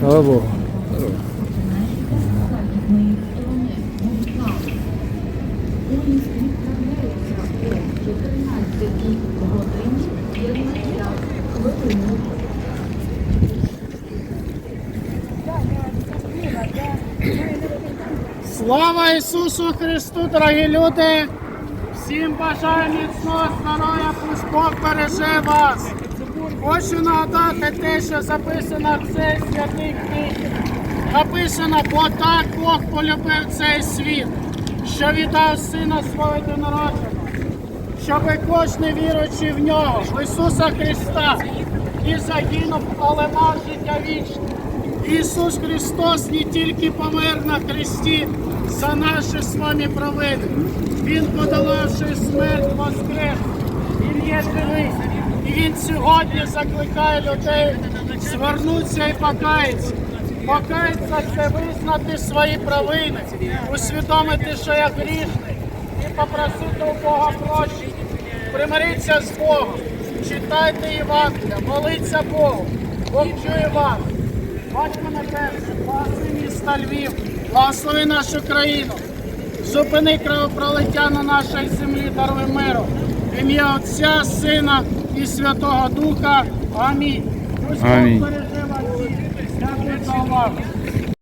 Слава Богу. Слава Ісусу Христу, дорогі люди! Всім бажаю міцного здоров'я, пусть Бог береже вас. Хочу нагадати те, що записано в цей святий книгі. Написано, бо так Бог полюбив цей світ, що віддав Сина свого єдинородженого, щоб кожен віруючи в нього, в Ісуса Христа, і загинув, але мав життя вічне. Ісус Христос не тільки помер на хресті за наші з вами провини. Він, подолавши смерть, воскрес. І Він сьогодні закликає людей звернутися і покаятися. Покаятися це визнати свої провини, усвідомити, що я грішний, і попросити у Бога прощення. Примиріться з Богом, читайте Євангелія, моліться Богу, Бог чує вас. Батько на перше, благослови міста Львів, благослови нашу країну, зупини кровопролиття на нашій землі, даруй миру. Ім'я Отця, Сина і Святого Духа. Амінь. Амінь. Дякую за увагу.